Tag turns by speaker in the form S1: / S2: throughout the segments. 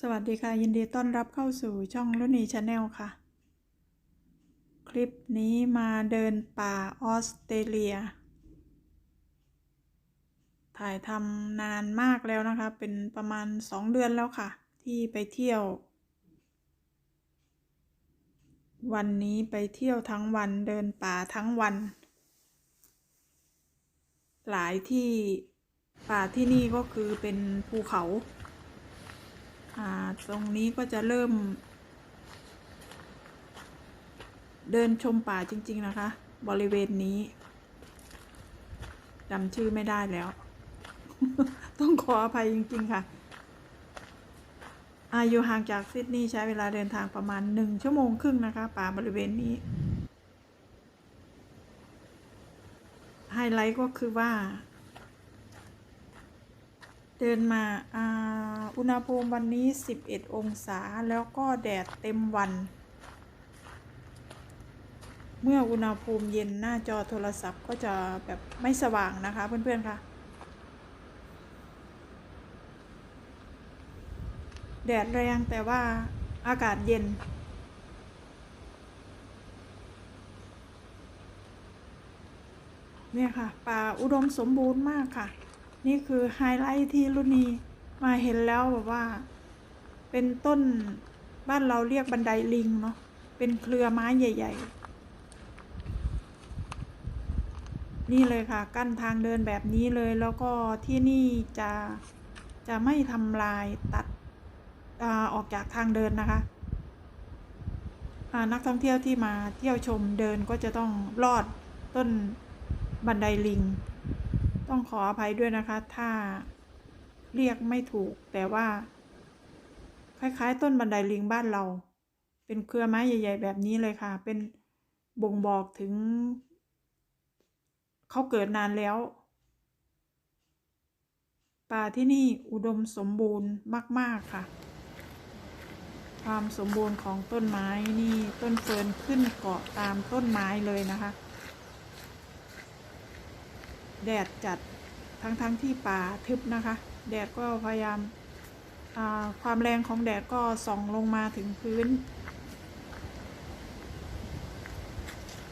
S1: สวัสดีค่ะ ยินดีต้อนรับเข้าสู่ช่องรุนีชาแนลค่ะ คลิปนี้มาเดินป่าออสเตรเลีย ถ่ายทำนานมากแล้วนะคะ เป็นประมาณสองเดือนแล้วค่ะ ที่ไปเที่ยว วันนี้ไปเที่ยวทั้งวันเดินป่าทั้งวัน หลายที่ป่าที่นี่ก็คือเป็นภูเขา ตรงนี้ก็จะเริ่ม เดินชมป่าจริง ๆ นะคะ บริเวณนี้จำชื่อไม่ได้แล้ว ต้องขออภัยจริง ๆ ค่ะ อายูห่างจากซิดนีย์ใช้เวลาเดินทางประมาณหนึ่งชั่วโมงครึ่งนะคะ ป่าบริเวณนี้ ไฮไลท์ก็คือว่า เดินมาอาอุณหภูมิวันนี้ 11 องศาแล้วก็แดดเต็มวัน เมื่ออุณหภูมิเย็นหน้าจอโทรศัพท์ก็จะแบบไม่สว่างนะคะเพื่อนๆค่ะ แดดแรงแต่ว่าอากาศเย็นเนี่ยค่ะป่าอุดมสมบูรณ์มากค่ะ นี่คือไฮไลท์ที่รุ่นนี้มาเห็นแล้วแบบว่า เป็นต้นบ้านเราเรียกบันไดลิงเนาะเป็นเครือไม้ใหญ่ ๆ นี่เลยค่ะ กั้นทางเดินแบบนี้เลยแล้วก็ที่นี่จะจะไม่ทำลายตัดอออกจากทางเดินนะคะนักท่องเที่ยวที่มาเที่ยวชมเดินก็จะต้องลอดต้นบันไดลิง ต้องขออภัยด้วยนะคะ ถ้าเรียกไม่ถูก แต่ว่า คล้ายๆ ต้นบันไดลิงบ้านเรา เป็นเครือไม้ใหญ่ ๆ แบบนี้เลยค่ะ เป็นบ่งบอกถึง เขาเกิดนานแล้ว ป่าที่นี่อุดมสมบูรณ์มาก ๆ ค่ะ ความสมบูรณ์ของต้นไม้นี่ต้นเฟิร์นขึ้นเกาะตามต้นไม้เลยนะคะ แดดจัดทั้งๆทที่ป่าทึบนะคะ แดดก็พยายามความแรงของแดดก็ส่องลงมาถึงพื้น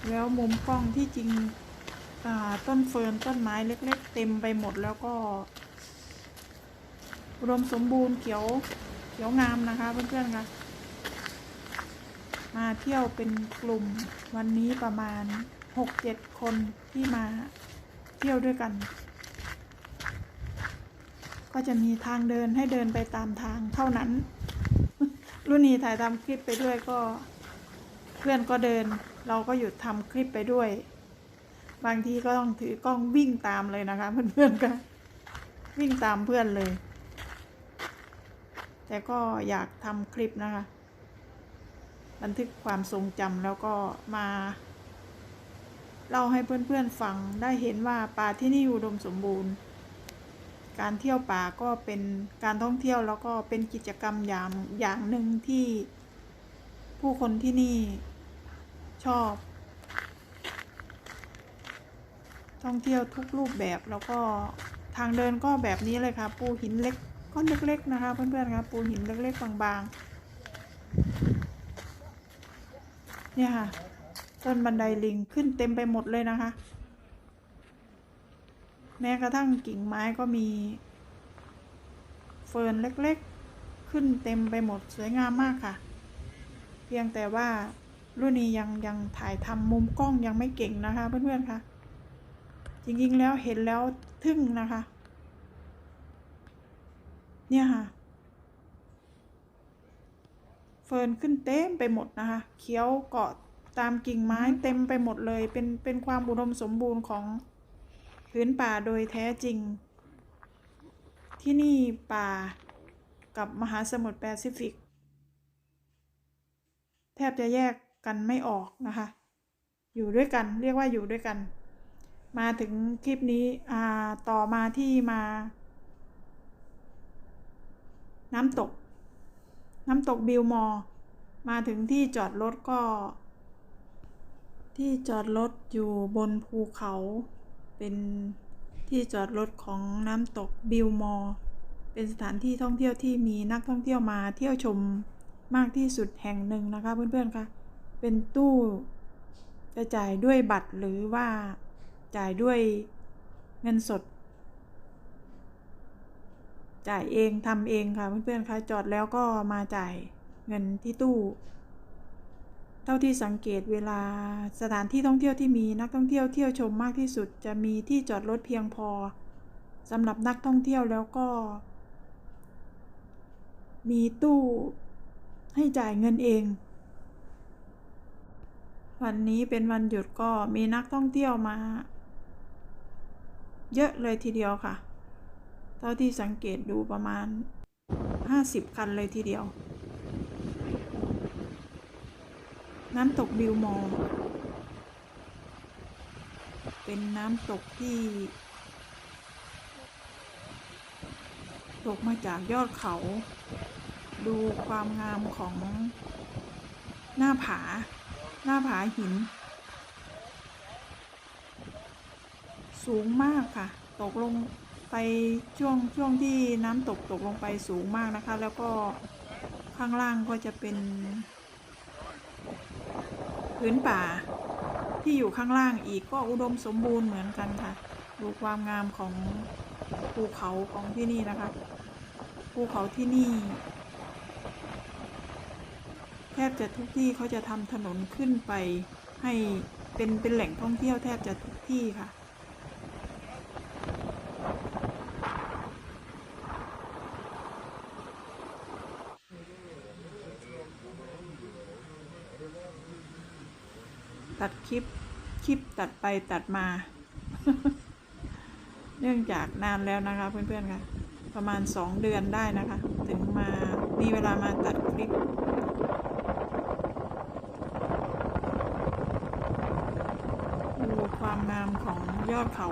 S1: แล้วมุมกล้องที่จริงต้นเฟิร์นต้นไม้เล็กๆ เต็มไปหมดแล้วก็อุดมสมบูรณ์เขียวเขียวงามนะคะเพื่อนๆค่ะมาเที่ยวเป็นกลุ่มวันนี้ประมาณ 6-7 คนที่มา เที่ยวด้วยกัน ก็จะมีทางเดินให้เดินไปตามทางเท่านั้น รุ่นนี้ถ่ายทำคลิปไปด้วยก็ เพื่อนก็เดิน เราก็หยุดทำคลิปไปด้วย บางทีก็ต้องถือกล้องวิ่งตามเลยนะคะ เพื่อนๆก็วิ่งตามเพื่อนเลย แต่ก็อยากทำคลิปนะคะ บันทึกความทรงจำแล้วก็มา เล่าให้เพื่อนๆฟังได้เห็นว่าป่าที่นี่อุดมสมบูรณ์ การเที่ยวป่าก็เป็นการท่องเที่ยวแล้วก็เป็นกิจกรรมอย่างอย่างหนึ่งที่ผู้คนที่นี่ชอบ ท่องเที่ยวทุกรูปแบบแล้วก็ทางเดินก็แบบนี้เลยค่ะ ปูหินเล็กก้อนเล็กๆนะคะ เพื่อนๆครับปูหินเล็กๆบางๆ เนี่ยค่ะ ต้นบันไดลิงขึ้นเต็มไปหมดเลยนะคะ แม้กระทั่งกิ่งไม้ก็มี เฟิร์นเล็กๆ ขึ้นเต็มไปหมดสวยงามมากค่ะ เพียงแต่ว่ารุ่นนี้ยังยังถ่ายทำมุมกล้องยังไม่เก่งนะคะเพื่อนๆค่ะ จริงๆแล้วเห็นแล้วทึ่งนะคะ เนี่ยค่ะ เฟิร์นขึ้นเต็มไปหมดนะคะ เขียวเกาะ ตามกิ่งไม้เต็มไปหมดเลย เป็นเป็นความอุดมสมบูรณ์ของพื้นป่าโดยแท้จริง ที่นี่ป่ากับมหาสมุทรแปซิฟิก แทบจะแยกกันไม่ออกนะคะ อยู่ด้วยกันเรียกว่าอยู่ด้วยกัน มาถึงคลิปนี้อ่าต่อมาที่มา น้ำตก น้ำตกบิลมอร์มาถึงที่จอดรถก็ ที่จอดรถอยู่บนภูเขา เป็นที่จอดรถของน้ำตกบิลมอร์เป็นสถานที่ท่องเที่ยวที่มีนักท่องเที่ยวมาเที่ยวชมมากที่สุดแห่งหนึ่งนะคะ เพื่อนๆคะเป็นตู้จะจ่ายด้วยบัตรหรือว่าจ่ายด้วยเงินสด จ่ายเองทำเองค่ะเพื่อนๆคะจอดแล้วก็มาจ่ายเงินที่ตู้ เท่าที่สังเกตเวลาสถานที่ท่องเที่ยวที่มีนักท่องเที่ยวเที่ยวชมมากที่สุด จะมีที่จอดรถเพียงพอสำหรับนักท่องเที่ยวแล้วก็ มีตู้ให้จ่ายเงินเอง วันนี้เป็นวันหยุดก็มีนักท่องเที่ยวมา เยอะเลยทีเดียวค่ะ เท่าที่สังเกตดูประมาณ 50 คันเลยทีเดียว น้ำตกบิวมอเป็นน้ำตกที่ ตกมาจากยอดเขา ดูความงามของหน้าผา หน้าผาหิน สูงมากค่ะ ตกลงไปช่วงช่วงที่น้ำตกตกลงไปสูงมากนะคะ แล้วก็ข้างล่างก็จะเป็น พื้นป่า ที่อยู่ข้างล่างอีกก็อุดมสมบูรณ์เหมือนกันค่ะ ดูความงามของภูเขาของที่นี่นะคะ ภูเขาที่นี่ แทบจะทุกที่เขาจะทำถนนขึ้นไปให้เป็นเป็นแหล่งท่องเที่ยวแทบจะทุกที่ค่ะ ตัดคลิป คลิปตัดไปตัดมา เนื่องจากนานแล้วนะคะเพื่อนๆค่ะ ประมาณสองเดือนได้นะคะ ถึงมามีเวลามาตัดคลิปดูความงามของยอดเขา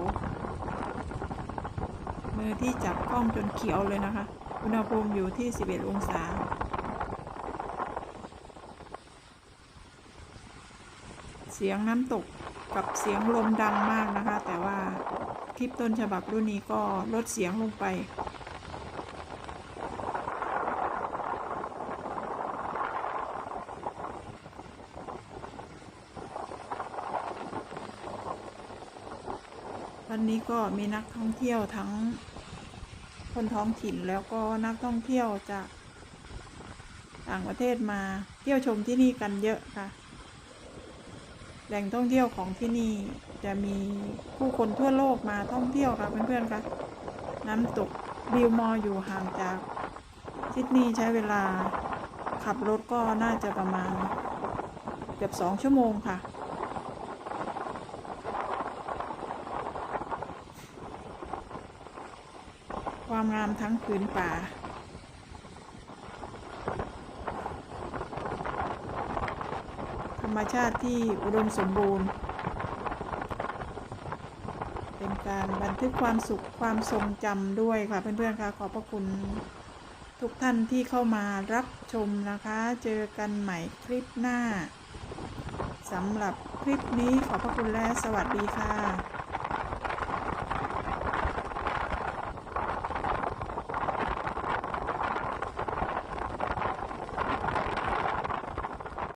S1: มือที่จับกล้องจนเขียวเลยนะคะ อุณหภูมิอยู่ที่ 11 องศา เสียงน้ำตกกับเสียงลมดังมากนะคะ แต่ว่าคลิปต้นฉบับรุ่นนี้ก็ลดเสียงลงไป วันนี้ก็มีนักท่องเที่ยวทั้งคนท้องถิ่นแล้วก็นักท่องเที่ยวจากต่างประเทศมาเที่ยวชมที่นี่กันเยอะค่ะ แหล่งท่องเที่ยวของที่นี่จะมีผู้คนทั่วโลกมาท่องเที่ยวค่ะเพื่อนๆค่ะน้ำตกบิวมออยู่ห่างจากซิดนีย์ใช้เวลาขับรถก็น่าจะประมาณเกือบสองชั่วโมงค่ะ ความงามทั้งผืนป่า ธร รมชาติที่อุดมสมบูรณ์ เป็นการบันทึกความสุขความทรงจำด้วยค่ะเพื่อนๆค่ะขอบพระคุณทุกท่านที่เข้ามารับชมนะคะ เจอกันใหม่คลิปหน้าสำหรับคลิปนี้ขอบพระคุณและสวัสดีค่ะ